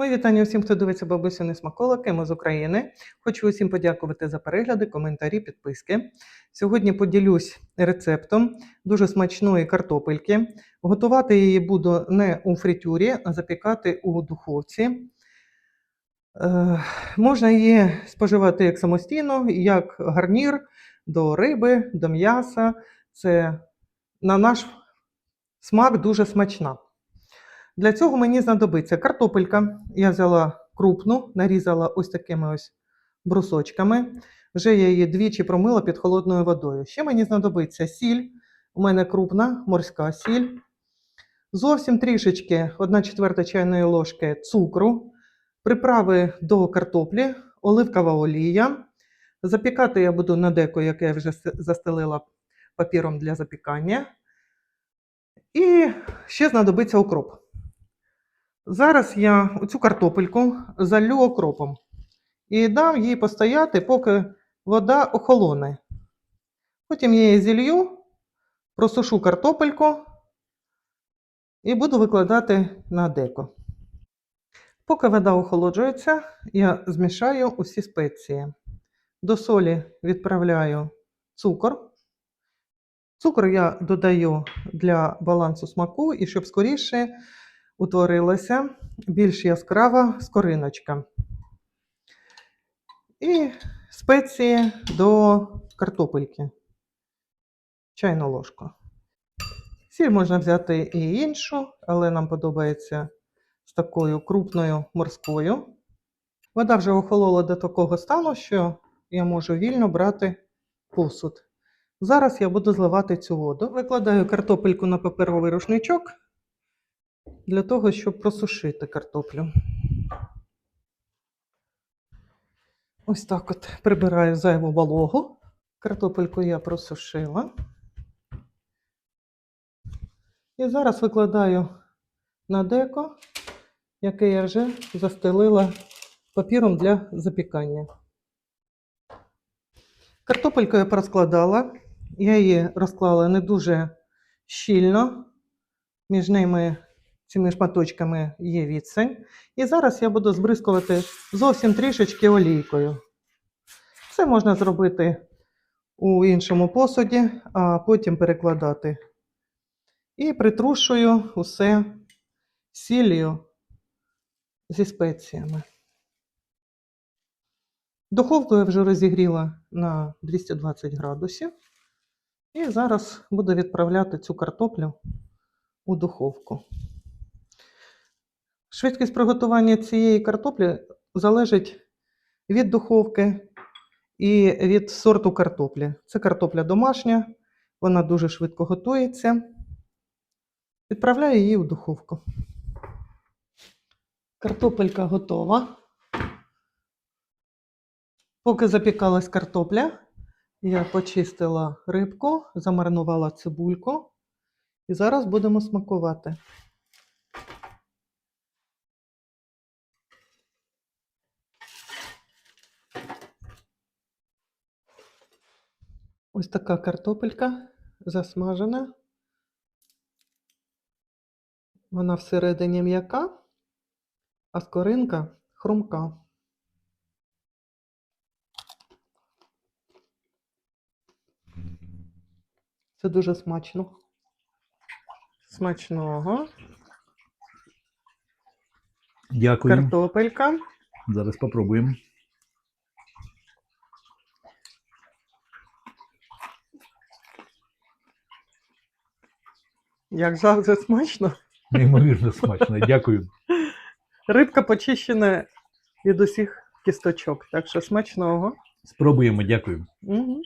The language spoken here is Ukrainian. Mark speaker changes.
Speaker 1: Мої вітання усім, хто дивиться бабусіни смаколики. Ми з України. Хочу усім подякувати за перегляди, коментарі, підписки. Сьогодні поділюсь рецептом дуже смачної картопельки. Готувати її буду не у фритюрі, а запікати у духовці. Е, можна її споживати як самостійно, як гарнір до риби, до м'яса. Це на наш смак дуже смачна. Для цього мені знадобиться картопелька. Я взяла крупну, нарізала ось такими ось брусочками. Вже я її двічі промила під холодною водою. Ще мені знадобиться сіль. У мене крупна морська сіль. Зовсім трішечки 1 четверта чайної ложки цукру, приправи до картоплі, оливкова олія. Запікати я буду на деко, яке я вже застелила папіром для запікання. І ще знадобиться укроп. Зараз я оцю картопельку залю окропом і дам їй постояти, поки вода охолоне. Потім я її зілью, просушу картопельку і буду викладати на деко. Поки вода охолоджується, я змішаю усі спеції. До солі відправляю цукор. Цукор я додаю для балансу смаку і щоб скоріше утворилася більш яскрава скориночка. І спеції до картопельки. Чайну ложку. Сіль можна взяти і іншу, але нам подобається з такою крупною морською. Вода вже охолола до такого стану, що я можу вільно брати посуд. Зараз я буду зливати цю воду. Викладаю картопельку на паперовий рушничок для того, щоб просушити картоплю. Ось так от прибираю зайву вологу. Картопельку я просушила. І зараз викладаю на деко, яке я вже застелила папіром для запікання. Картопельку я порозкладала. Я її розклала не дуже щільно. Між ними цими шматочками є відстань. І зараз я буду збризкувати зовсім трішечки олійкою. Це можна зробити у іншому посуді, а потім перекладати. І притрушую усе сіллю зі спеціями. Духовку я вже розігріла на 220 градусів. І зараз буду відправляти цю картоплю у духовку. Швидкість приготування цієї картоплі залежить від духовки і від сорту картоплі. Це картопля домашня, вона дуже швидко готується. Відправляю її у духовку. Картопелька готова. Поки запікалась картопля, я почистила рибку, замаринувала цибульку. І зараз будемо смакувати. Ось така картопелька засмажена. Вона всередині м'яка, а скоринка хрумка. Це дуже смачно. Смачного.
Speaker 2: Дякую.
Speaker 1: Картопелька.
Speaker 2: Зараз попробуємо.
Speaker 1: Як завжди смачно.
Speaker 2: Неймовірно смачно. Дякую.
Speaker 1: Рибка почищена від усіх кісточок. Так що смачного.
Speaker 2: Спробуємо, дякую.
Speaker 1: Угу.